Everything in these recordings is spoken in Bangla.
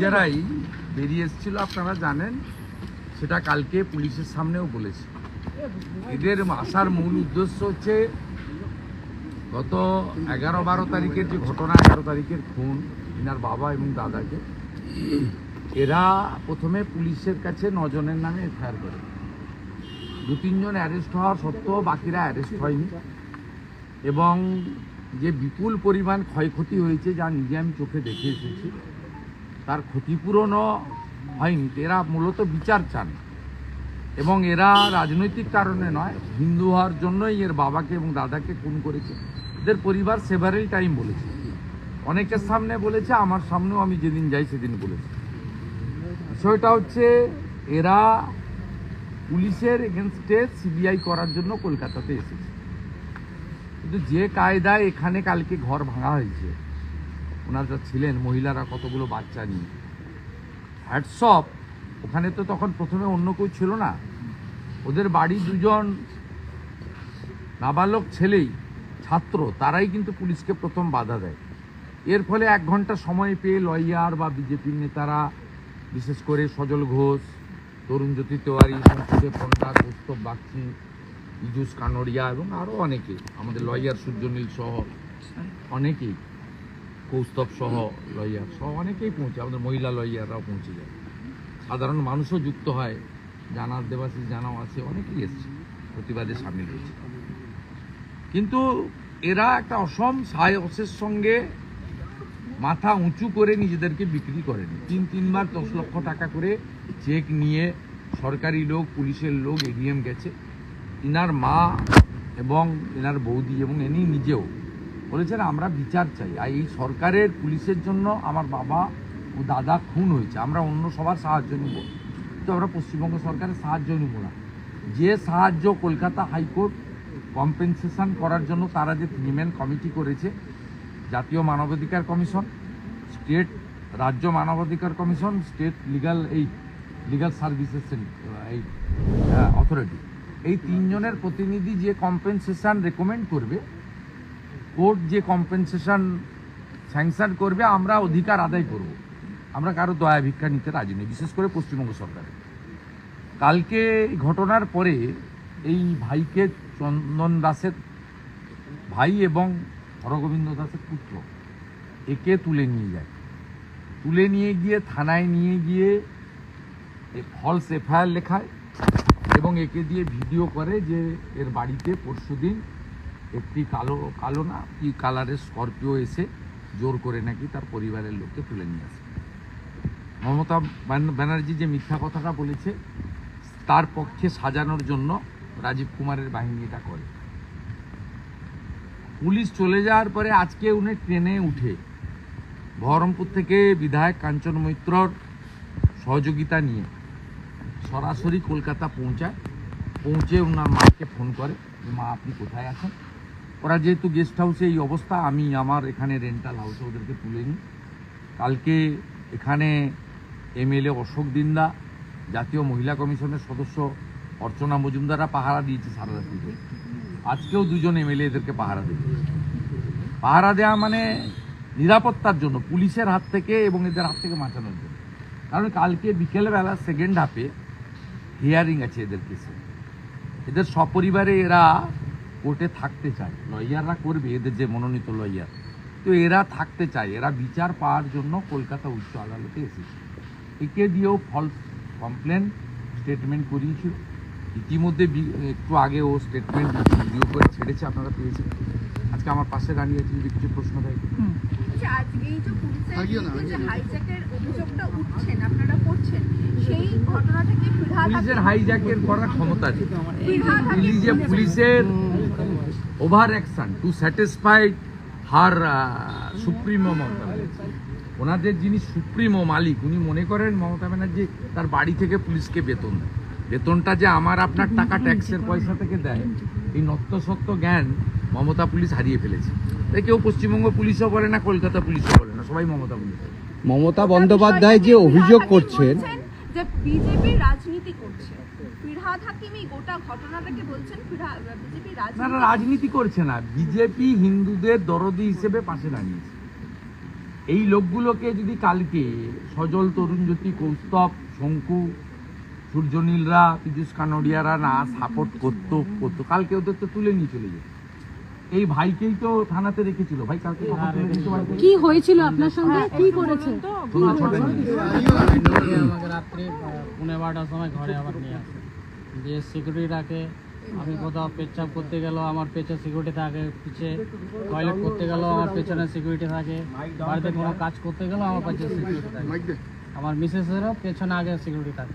নিজেরাই বেরিয়ে এসেছিল, আপনারা জানেন। সেটা কালকে পুলিশের সামনেও বলেছে। এদের আসার মূল উদ্দেশ্য হচ্ছে, গত এগারো বারো তারিখের যে ঘটনা, এগারো তারিখের খুন এনার বাবা এবং দাদাকে, এরা প্রথমে পুলিশের কাছে নজনের নামে এফআইআর করে। দু তিনজন অ্যারেস্ট হওয়ার সত্ত্বেও বাকিরা অ্যারেস্ট হয়নি। এবং যে বিপুল পরিমাণ ক্ষয়ক্ষতি হয়েছে, যা নিজে আমি চোখে দেখে এসেছি। তার ক্ষতিপূরণও হয়নি, এরা মূলত বিচার চান। এবং এরা রাজনৈতিক কারণে নয়, হিন্দু হওয়ার জন্যই এর বাবাকে এবং দাদাকে খুন করেছে। এদের পরিবার সেভারেল টাইম বলেছে। অনেকের সামনে বলেছে, আমার সামনেও আমি যেদিন যাই সেদিন বলেছি। বিষয়টা হচ্ছে, এরা পুলিশের এগেনস্টে সিবিআই করার জন্য কলকাতাতে এসেছে। কিন্তু যে কায়দায় এখানে কালকে ঘর ভাঙা হয়েছে ওনারা ছিলেন, মহিলারা কতগুলো বাচ্চা নিয়ে। হ্যাটসঅপ ওখানে তো তখন প্রথমে অন্য কেউ ছিল না। ওদের বাড়ি দুজন নাবালক ছেলেই, ছাত্র, তারাই কিন্তু পুলিশকে প্রথম বাধা দেয়। এর ফলে এক ঘণ্টা সময় পেয়ে লয়ার বা বিজেপির নেতারা, বিশেষ করে সজল ঘোষ, তরুণ জ্যোতি তেওয়ারি সংসদে পণ্ডা, কৌস্তব বাগচি, ইজুস কানড়িয়া এবং আরও অনেকে, আমাদের লয়ার সূর্যনীল সহ অনেকেই। কৌস্তব সহ লয়ার সহ অনেকেই পৌঁছে, আমাদের মহিলা লয়াররাও পৌঁছে যায়। সাধারণ মানুষও যুক্ত হয়, জানার দেবাশিস, জানাও আছে, অনেকেই এসছে, প্রতিবাদে সামিল হয়েছে। কিন্তু এরা একটা অসম সাহসের সঙ্গে মাথা উঁচু করে নিজেদেরকে বিক্রি করেনি। তিন তিনবার দশ লক্ষ টাকা করে চেক নিয়ে সরকারি লোক, পুলিশের লোক এডিএম গেছে। ইনার মা এবং এনার বৌদি এবং এনি নিজেও বলেছেন, আমরা বিচার চাই। আর এই সরকারের পুলিশের জন্য আমার বাবা ও দাদা খুন হয়েছে। আমরা অন্য সবার সাহায্য নিব। তো আমরা পশ্চিমবঙ্গ সরকারের সাহায্য নিব না। যে সাহায্য কলকাতা হাইকোর্ট কম্পেনসেশন করার জন্য তারা যে থ্রিম্যান কমিটি করেছে, জাতীয় মানবাধিকার কমিশন, স্টেট রাজ্য মানবাধিকার কমিশন, স্টেট লিগাল এই লিগাল সার্ভিসেস এই অথরিটি, এই তিনজনের প্রতিনিধি যে কম্পেনসেশন রেকমেন্ড করবে কোর্ট যে কম্পেনসেশন স্যাংশন করবে, আমরা অধিকার আদায় করব। আমরা কারও দয়া ভিক্ষা নিতে রাজি নেই, বিশেষ করে পশ্চিমবঙ্গ সরকারের। কালকে ঘটনার পরে এই ভাইকে চন্দন দাসের ভাই এবং হরগোবিন্দ দাসের পুত্র একে তুলে নিয়ে যায়। তুলে নিয়ে গিয়ে থানায় নিয়ে গিয়ে এ ফলস এফআইআর লেখায় এবং একে দিয়ে ভিডিও করে যে এর বাড়িতে পরশুদিন একটি কালো কালো না, কি কালারের স্করপিও এসে জোর করে নাকি তার পরিবারের লোককে তুলে নিয়ে আসে। মমতা ব্যানার্জি যে মিথ্যা কথাটা বলেছে, তার পক্ষে সাজানোর জন্য রাজীব কুমারের বাহিনী এটা করে। পুলিশ চলে যাওয়ার পরে আজকে উনি ট্রেনে উঠে বহরমপুর থেকে বিধায়ক কাঞ্চন মৈত্রর সহযোগিতা নিয়ে সরাসরি কলকাতা পৌঁছায়। পৌঁছে ওনার মাকে ফোন করে, মা আপনি কোথায় আছেন? ওরা যেহেতু গেস্ট হাউসে এই অবস্থা, আমি আমার এখানে রেন্টাল হাউসে ওদেরকে তুলে নিই। কালকে এখানে এমএলএ অশোক দিন্দা, জাতীয় মহিলা কমিশনের সদস্য অর্চনা মজুমদাররা পাহারা দিয়েছে সারা রাত্রি আজকেও দুজন এমএলএ এদেরকে পাহারা দেবে। পাহারা দেওয়া মানে নিরাপত্তার জন্য, পুলিশের হাত থেকে এবং এদের হাত থেকে বাঁচানোর জন্য। কারণ কালকে বিকেলবেলা সেকেন্ড হাফে হিয়ারিং আছে এদের কেসে এদের সপরিবারে এরা কোর্টে থাকতে চায়। লয়াররা করবে এদের যে মনোনীত লয়ার। তো এরা থাকতে চায় এরা বিচার পাওয়ার জন্য কলকাতা উচ্চ আদালতে এসেছে। একে দিয়েও ফলস কমপ্লেন স্টেটমেন্ট করিয়েছিল। ইতিমধ্যে একটু আগে ও স্টেটমেন্ট ভিডিও করে ছেড়েছে আপনারা পেয়েছেন। আজকে আমার পাশে দাঁড়িয়ে আছে যদি কিছু প্রশ্ন দেয় আচ্ছা, আজ এই যে পুলিশের। হাইজ্যাকের করার ক্ষমতা নেই। পুলিশের over action to satisfy her supremo Mamata Banerjee. ওনাদের যিনি সুপ্রিমো মালিক উনি মনে করেন মমতা ব্যানার্জি তার বাড়ি থেকে পুলিশকে বেতন দেয়। বেতনটা যে আমার আপনার টাকা ট্যাক্সের পয়সা থেকে দেয় এই নত্য সত্য জ্ঞান মমতা পুলিশ হারিয়ে ফেলেছে। তাই কেউ পশ্চিমবঙ্গ পুলিশও বলে না কলকাতা পুলিশও বলে না সবাই মমতা পুলিশ। মমতা বন্দ্যোপাধ্যায় যে অভিযোগ করছেন যে বিজেপি রাজনীতি করছে ফিরহাদ হাকিমই গোটা ঘটনাটাকে বলছেন বিজেপি না না রাজনীতি করছে না। বিজেপি হিন্দুদের দরদি হিসেবে পাশে দাঁড়িয়েছে। এই লোকগুলোকে যদি কালকে সজল তরুণজ্যোতি কৌস্তব শঙ্কু সূর্যনীলরা পীযুষ কানোডিয়ারা না সাপোর্ট করতো করতো কালকে ওদের তো তুলে নিয়ে চলে যেত। এই ভাইকেই তো থানাতে রেখেছিল। ভাই কালকে? কি হয়েছিল আপনার সঙ্গে? কি করেছে রাত্রে আহ, পৌনে বারোটার সময় ঘরে আবার নিয়ে আসে। যে সিকিউরিটি রাখে আমি কোথাও পেচ্ছাপ করতে গেলেও আমার পেছনে সিকিউরিটি থাকে পিছে টয়লেট করতে গেলেও আমার পেছনে সিকিউরিটি থাকে বাড়িতে কোনো কাজ করতে গেলেও আমার কাছে সিকিউরিটি থাকে। আমার মিসেসেরও পেছনে আগে সিকিউরিটি থাকে।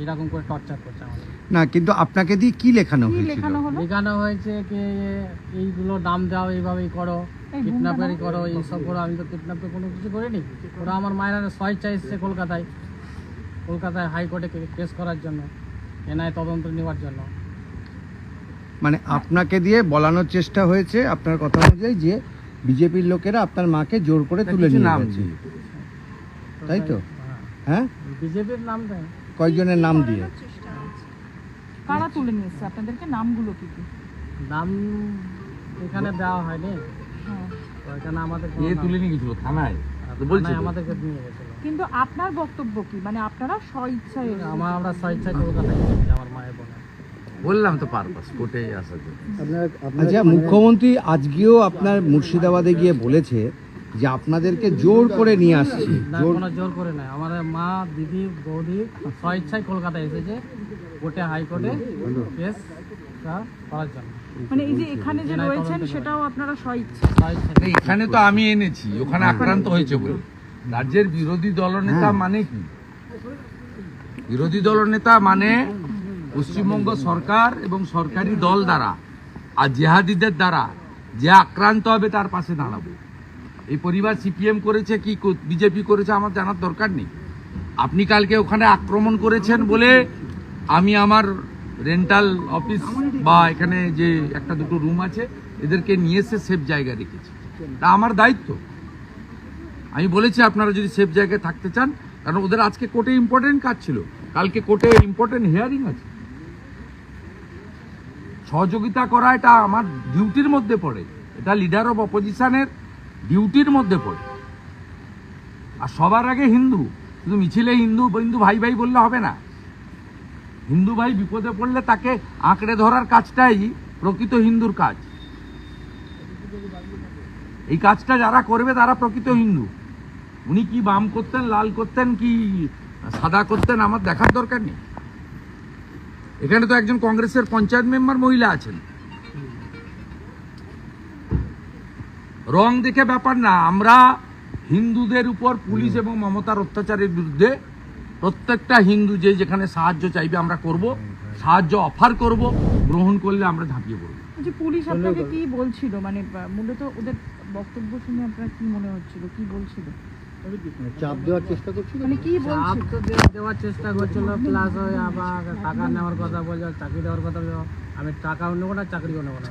এইরকম করে টর্চার করছে আমাদের। না কিন্তু আপনাকে দিয়ে কি লেখানো হয়েছিল? লেখানো লেখানো হয়েছে কি এইগুলো দাম দাও এইভাবেই করো কিডন্যাপারি করো এইসব করো আমি তো কিডন্যাপ তো কোনো কিছু করিনি। ওরা আমার মায়ের স্বেচ্ছা এসছে কলকাতায় কলকাতায় হাইকোর্টে কেস করার জন্য। এনআই তদন্ত নেওয়ার জন্য। মানে আপনাকে দিয়ে বলানোর চেষ্টা হয়েছে আপনার কথা অনুযায়ী যে বিজেপির লোকেরা আপনার মাকে জোর করে তুলে নিয়ে নাম গেছে। তাই তো? হ্যাঁ। হ্যাঁ? বিজেপির নাম দেয়। কয়েকজনের নাম দিয়ে। কারা তুলে নিয়ে এসছে আপনাদেরকে নামগুলো কি কি? নাম এখানে দেওয়া হয়নি। হ্যাঁ। তো এখানে আমাদের এ তুলে নিয়ে গেছিল? থানায়? তো বলছে আমাদেরকে নিয়ে গেছিল কিন্তু আপনার বক্তব্য কি? মানে আপনারা স্ব ইচ্ছায় আমার আমরা স্বেচ্ছায় কলকাতায় এসেছি আমার মায়ের বোনে বললাম তো পারপাস কোর্টে আসার জন্য আচ্ছা মুখ্যমন্ত্রী আজকেও আপনার মুর্শিদাবাদে গিয়ে বলেছে যে আপনাদেরকে জোর করে নিয়ে আসছি। জোর জোর করে নাই আমাদের মা দিদি বৌদি স্বেচ্ছায় কলকাতায় এসেছে কোর্টে হাইকোর্টে কেস করার জন্য। মানে এই যে এখানে যে রয়েছেন সেটাও আপনারা স্ব ইচ্ছা এখানে তো আমি এনেছি ওখানে আক্রান্ত হয়েছে বলে। রাজ্যের বিরোধী দলনেতা মানে কি? বিরোধী দলনেতা মানে পশ্চিমবঙ্গ সরকার এবং সরকারি দল দ্বারা আর জেহাদিদের দ্বারা যে আক্রান্ত হবে তার পাশে দাঁড়াবো। এই পরিবার সিপিএম করেছে কি বিজেপি করেছে আমার জানার দরকার নেই। আপনি কালকে ওখানে আক্রমণ করেছেন বলে আমি আমার রেন্টাল অফিস বা এখানে যে একটা দুটো রুম আছে এদেরকে নিয়ে এসে সেফ জায়গা রেখেছি। তা আমার দায়িত্ব। আমি বলেছি আপনারা যদি সেফ জায়গায় থাকতে চান, কারণ ওদের আজকে কোর্টে ইম্পর্টেন্ট কাজ ছিল। কালকে কোর্টে ইম্পর্টেন্ট হিয়ারিং আছে। সহযোগিতা করা এটা আমার ডিউটির মধ্যে পড়ে। এটা লিডার অফ অপোজিশনের ডিউটির মধ্যে পড়ে। আর সবার আগে হিন্দু। শুধু মিছিলে হিন্দু হিন্দু ভাই ভাই বললে হবে না। হিন্দু ভাই বিপদে পড়লে তাকে আঁকড়ে ধরার কাজটাই প্রকৃত হিন্দুর কাজ। এই কাজটা যারা করবে তারা প্রকৃত হিন্দু। উনি কি বাম করতেন লাল করতেন কি সাদা করতেন আমার দেখার দরকার নেই। এখানে তো একজন কংগ্রেসের পঞ্চায়েত মেম্বার মহিলা আছেন। রং দেখে ব্যাপার না আমরা হিন্দুদের উপর পুলিশ এবং মমতার অত্যাচারের বিরুদ্ধে প্রত্যেকটা হিন্দু যে যেখানে সাহায্য চাইবে আমরা করব সাহায্য অফার করব গ্রহণ করলে আমরা ঝাঁপিয়ে পড়ব। যে পুলিশ আপনাকে কি বলছিল? মানে মূলত ওদের বক্তব্য শুনে আপনার কি মনে হচ্ছিল? কি বলছিল? চাপ দেওয়ার চেষ্টা করছিল মানে কি চাপ তো দেওয়ার চেষ্টা করছিল প্লাস ওই আবার টাকা নেওয়ার কথা বলছে চাকরি দেওয়ার কথা বলছে আমি টাকাও নেব না চাকরিও নেব না।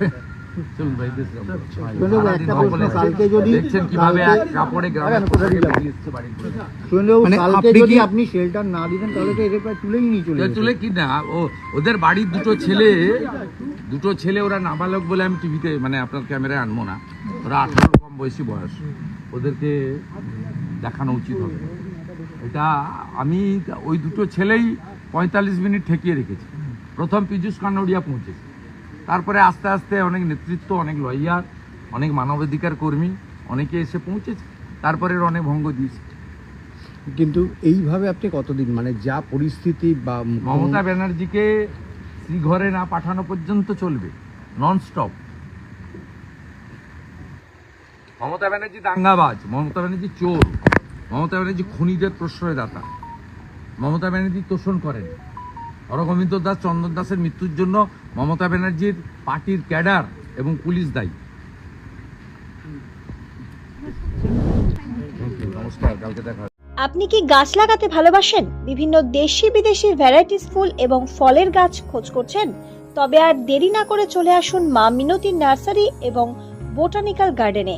মানে আপনি শেল্টার না দিতেন তাহলে তো এদের প্রায় তুলেই নিয়ে চলে তুলে কি না? ও ওদের বাড়ির দুটো ছেলে দুটো ছেলে ওরা নাবালক বলে আমি টিভিতে মানে আপনার ক্যামেরায় আনব না। ওরা আঠারো কম বয়সী বয়স। ওদেরকে দেখানো উচিত হবে। এটা আমি ওই দুটো ছেলেই পঁয়তাল্লিশ মিনিট ঠেকিয়ে রেখেছি। প্রথম পীযুষ কান্নড়িয়া পৌঁছেছে। তারপরে আস্তে আস্তে অনেক নেতৃত্ব অনেক লয়ার অনেক মানবাধিকার কর্মী অনেকে এসে পৌঁছেছে। তারপরে অনেক ভঙ্গ দিয়েছে। কিন্তু এইভাবে আপনি কতদিন মানে যা পরিস্থিতি বা মমতা ব্যানার্জিকে শ্রীঘরে না পাঠানো পর্যন্ত চলবে। নন স্টপ মমতা ব্যানার্জি দাঙ্গাবাজ, মমতা ব্যানার্জি চোর, মমতা ব্যানার্জি খুনিদের প্রশ্রয়দাতা, মমতা ব্যানার্জি তোষণ করেন। হরগোবিন্দ দাস, চন্দন দাসের মৃত্যুর জন্য মমতা ব্যানার্জির পার্টির ক্যাডার এবং পুলিশ দায়ী। নমস্কার আপনি কি গাছ লাগাতে ভালোবাসেন? বিভিন্ন দেশি বিদেশি ভ্যারাইটিস ফুল এবং ফলের গাছ খোঁজ করছেন? তবে আর দেরি না করে চলে আসুন মা মিনতি নার্সারি এবং বোটানিক্যাল গার্ডেনে।